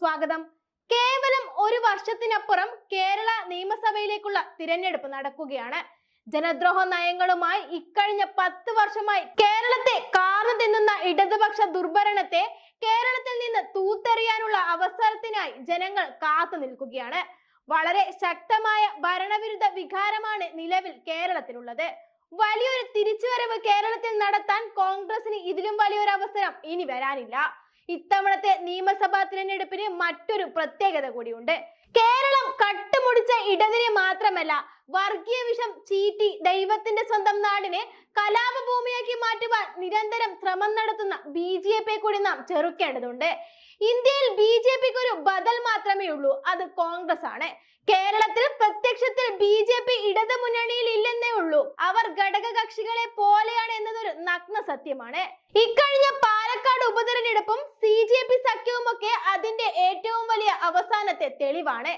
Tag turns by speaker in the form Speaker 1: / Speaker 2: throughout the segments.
Speaker 1: സ്വാഗതം. കേവലം ഒരു വർഷത്തിനപ്പുറം കേരള നിയമസഭയിലേക്കുള്ള തിരഞ്ഞെടുപ്പ് നടക്കുകയാണ്. ജനദ്രോഹ നയങ്ങളുമായി ഇക്കഴിഞ്ഞ പത്ത് വർഷമായി കേരളത്തെ കാർന്നു തിന്നുന്ന ഇടതുപക്ഷ ദുർഭരണത്തെ കേരളത്തിൽ നിന്ന് തൂത്തെറിയാനുള്ള അവസരത്തിനായി ജനങ്ങൾ കാത്തു നിൽക്കുകയാണ്. വളരെ ശക്തമായ ഭരണവിരുദ്ധ വികാരമാണ് നിലവിൽ കേരളത്തിലുള്ളത്. വലിയൊരു തിരിച്ചുവരവ് കേരളത്തിൽ നടത്താൻ കോൺഗ്രസിന് ഇതിലും വലിയൊരു അവസരം ഇനി വരാനില്ല. ഇത്തവണത്തെ നിയമസഭാ തിരഞ്ഞെടുപ്പിന് മറ്റൊരു പ്രത്യേകത കൂടിയുണ്ട്. കേരളം കട്ടുമുടിച്ച ഇടതിനെ മാത്രമല്ല വർഗീയ വിഷം ചീറ്റി ദൈവത്തിന്റെ സ്വന്തം നാടിനെ കലാപഭൂമിയാക്കി മാറ്റുവാൻ നിരന്തരം ശ്രമം നടത്തുന്ന ബി ജെ പി കൂടി നാം ചെറുക്കേണ്ടതുണ്ട്. ഇന്ത്യയിൽ ബി ജെ പിക്ക് ഒരു ബദൽ മാത്രമേ ഉള്ളൂ അത് കോൺഗ്രസ് ആണ് കേരളത്തിൽ പ്രത്യക്ഷത്തിൽ ബി ജെ പി ഇടതു മുന്നണിയിൽ ഉള്ളൂ അവർ ഘടക കക്ഷികളെ പോലെയാണ് എന്നതൊരു നഗ്ന സത്യമാണ്. ഇക്കഴിഞ്ഞ പാലക്കാട് ഉപതെരഞ്ഞെടുപ്പും സി ജെ പി സഖ്യവും ഒക്കെ അതിന്റെ ഏറ്റവും വലിയ അവസാനത്തെ തെളിവാണ്.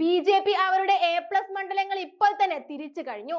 Speaker 1: ബി ജെ പി അവരുടെ എ പ്ലസ് മണ്ഡലങ്ങൾ ഇപ്പോൾ തന്നെ തിരിച്ചു കഴിഞ്ഞു.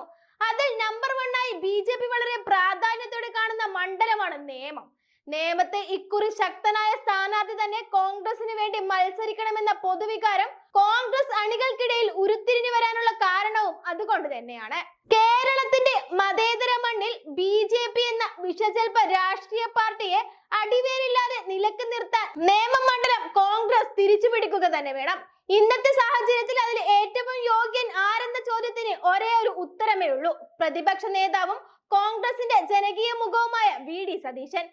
Speaker 1: അതിൽ നമ്പർ വണ്ണായി ബി ജെ പി വളരെ പ്രാധാന്യത്തോടെ കാണുന്ന മണ്ഡലമാണ് നേമം. നേമത്തെ ഇക്കുറി ശക്തനായ സ്ഥാനാർത്ഥി തന്നെ കോൺഗ്രസിന് വേണ്ടി മത്സരിക്കണമെന്ന പൊതുവികാരം കോൺഗ്രസ് അണികൾക്കിടയിൽ ഉരുത്തിരിഞ്ഞു വരാനുള്ള കാരണവും അതുകൊണ്ട് തന്നെയാണ്. കേരളത്തിന്റെ മതേതര മണ്ണിൽ ബി ജെ പി എന്ന വിഷചൽപ രാഷ്ട്രീയ പാർട്ടിയെ അടിവേരില്ലാതെ നിലയ്ക്ക് നിർത്താൻ നിയമമണ്ഡലം കോൺഗ്രസ് തിരിച്ചു പിടിക്കുക തന്നെ വേണം. ഇന്നത്തെ സാഹചര്യത്തിൽ അതിൽ ഏറ്റവും യോഗ്യൻ ആരെന്ന ചോദ്യത്തിന് ഒരേ ഒരു ഉത്തരമേ ഉള്ളൂ. പ്രതിപക്ഷ നേതാവും കോൺഗ്രസിന്റെ ജനകീയ മുഖവുമായ V D Satheesan.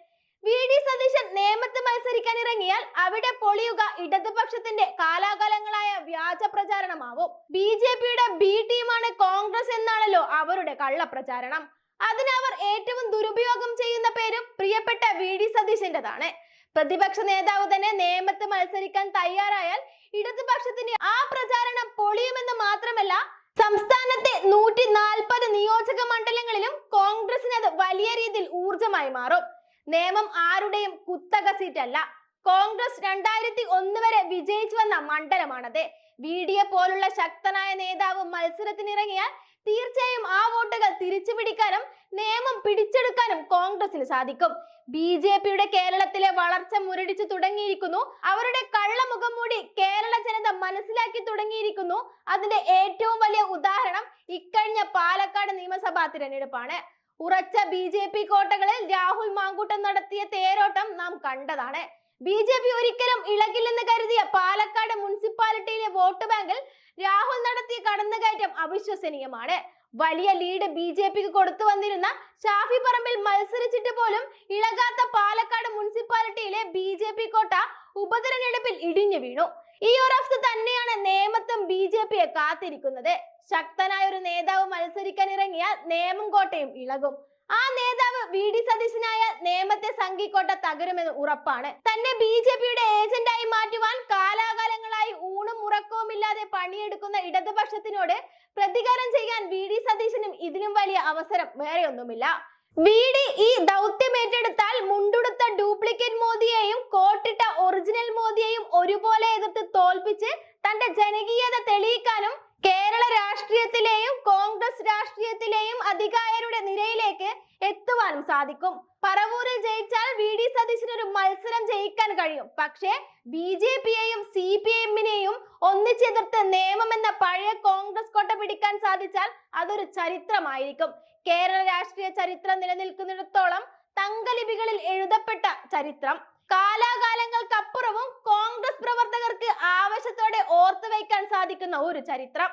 Speaker 1: V D Satheesan നേമത്ത് മത്സരിക്കാൻ ഇറങ്ങിയാൽ അവിടെ പൊളിയുക ഇടതുപക്ഷത്തിന്റെ കാലാകാലങ്ങളായ വ്യാജ പ്രചാരണമാവും. ബി ജെ പിയുടെ ബി ടീമാണ് കോൺഗ്രസ് എന്നാണല്ലോ അവരുടെ കള്ളപ്രചാരണം. അതിനവർ ഏറ്റവും ദുരുപയോഗം ചെയ്യുന്ന പേരും പ്രിയപ്പെട്ട വി ഡി സതീശന്റേതാണ്. പ്രതിപക്ഷ നേതാവ് തന്നെ നേമത്ത് മത്സരിക്കാൻ തയ്യാറായാൽ ഇടതുപക്ഷത്തിന്റെ ആ പ്രചാരണം പൊളിയുമെന്ന് മാത്രമല്ല സംസ്ഥാനത്തെ നൂറ്റി നാൽപ്പത് നിയോജക മണ്ഡലങ്ങളിലും കോൺഗ്രസിന് അത് വലിയ രീതിയിൽ ഊർജമായി മാറും. നിയമം ആരുടെയും കുത്തക സീറ്റ് അല്ല. കോൺഗ്രസ് രണ്ടായിരത്തി ഒന്ന് വരെ വിജയിച്ചു വന്ന മണ്ഡലമാണത്. വി ഡി എ പോലുള്ള ശക്തനായ നേതാവ് മത്സരത്തിനിറങ്ങിയാൽ തീർച്ചയായും ആ വോട്ടുകൾ തിരിച്ചു പിടിക്കാനും നിയമം പിടിച്ചെടുക്കാനും കോൺഗ്രസിന് സാധിക്കും. ബി ജെ പിയുടെ കേരളത്തിലെ വളർച്ച മുരടിച്ചു തുടങ്ങിയിരിക്കുന്നു. അവരുടെ കള്ളമുഖം മൂടി കേരള ജനത മനസ്സിലാക്കി തുടങ്ങിയിരിക്കുന്നു. അതിന്റെ ഏറ്റവും വലിയ ഉദാഹരണം ഇക്കഴിഞ്ഞ പാലക്കാട് നിയമസഭാ തിരഞ്ഞെടുപ്പാണ്. ഉറച്ച ബി ജെ പി കോട്ടകളിൽ രാഹുൽ മാങ്കൂട്ടം നടത്തിയ തേരോട്ടം നാം കണ്ടതാണ്. ബി ജെ പി ഒരിക്കലും ഇളകില്ലെന്ന് കരുതിയ പാലക്കാട് മുനിസിപ്പാലിറ്റിയിലെ വോട്ട് ബാങ്കിൽ രാഹുൽ നടത്തിയ കടന്നുകയറ്റം അവിശ്വസനീയമാണ്. വലിയ ലീഡ് ബി ജെ പിക്ക് കൊടുത്തു വന്നിരുന്ന ഷാഫി പറമ്പിൽ മത്സരിച്ചിട്ട് പോലും ഇളകാത്ത പാലക്കാട് മുനിസിപ്പാലിറ്റിയിലെ ബി ജെ പി കോട്ട ഉപതെരഞ്ഞെടുപ്പിൽ ഇടിഞ്ഞു വീണു. ഈ ഒരു അവസ്ഥ തന്നെയാണ് നേമത്തും ബി ജെ പിയെ കാത്തിരിക്കുന്നത്. ശക്തനായ ഒരു നേതാവ് മത്സരിക്കാൻ ഇറങ്ങിയാൽ നേമം കോട്ടയും ഇളകും. ആ നേതാവ് വി ഡി സതീശനായ നേമത്തെ സംഘിക്കോട്ട തകരുമെന്ന് ഉറപ്പാണ്. തന്നെ ബി ജെ പിയുടെ ഏജന്റായി മാറ്റുവാൻ കാലാകാലങ്ങളായി ഊണും ഉറക്കവും ഇല്ലാതെ പണിയെടുക്കുന്ന ഇടതുപക്ഷത്തിനോട് പ്രതികാരം ചെയ്യാൻ വി ഡി സതീശനും ഇതിലും വലിയ അവസരം വേറെയൊന്നുമില്ല. വി ഡി ഈ ദൗത്യം ഏറ്റെടുത്താൽ മുണ്ടുടുത്ത ഡ്യൂപ്ലിക്കേറ്റ് മോദിയെയും കോട്ടിട്ട ഒറിജിനൽ മോദിയെയും ഒരുപോലെ എതിർത്ത് തോൽപ്പിച്ച് തന്റെ ജനകീയത തെളിയിക്കാനും കേരള രാഷ്ട്രീയത്തിലെയും കോൺഗ്രസ് രാഷ്ട്രീയത്തിലെയും അധികാരിയുടെ നിരയിലേക്ക് എത്തുവാനും സാധിക്കും. പറവൂരിൽ ജയിച്ചാൽ വി ഡി സതീശന് ഒരു മത്സരം ജയിക്കാൻ കഴിയും. പക്ഷേ ബി ജെ പിയെയും സി പി എമ്മിനെയും ഒന്നിച്ചെതിർത്ത് നിയമം എന്ന പഴയ കോൺഗ്രസ് കോട്ട പിടിക്കാൻ സാധിച്ചാൽ അതൊരു ചരിത്രമായിരിക്കും. കേരള രാഷ്ട്രീയ ചരിത്രം നിലനിൽക്കുന്നിടത്തോളം തങ്കലിപികളിൽ എഴുതപ്പെട്ട ചരിത്രം. കാലാകാലങ്ങൾക്കപ്പുറവും കോൺഗ്രസ് പ്രവർത്തകർക്ക് ആവശ്യത്തോടെ ഓർത്തു വയ്ക്കാൻ സാധിക്കുന്ന ഒരു ചരിത്രം.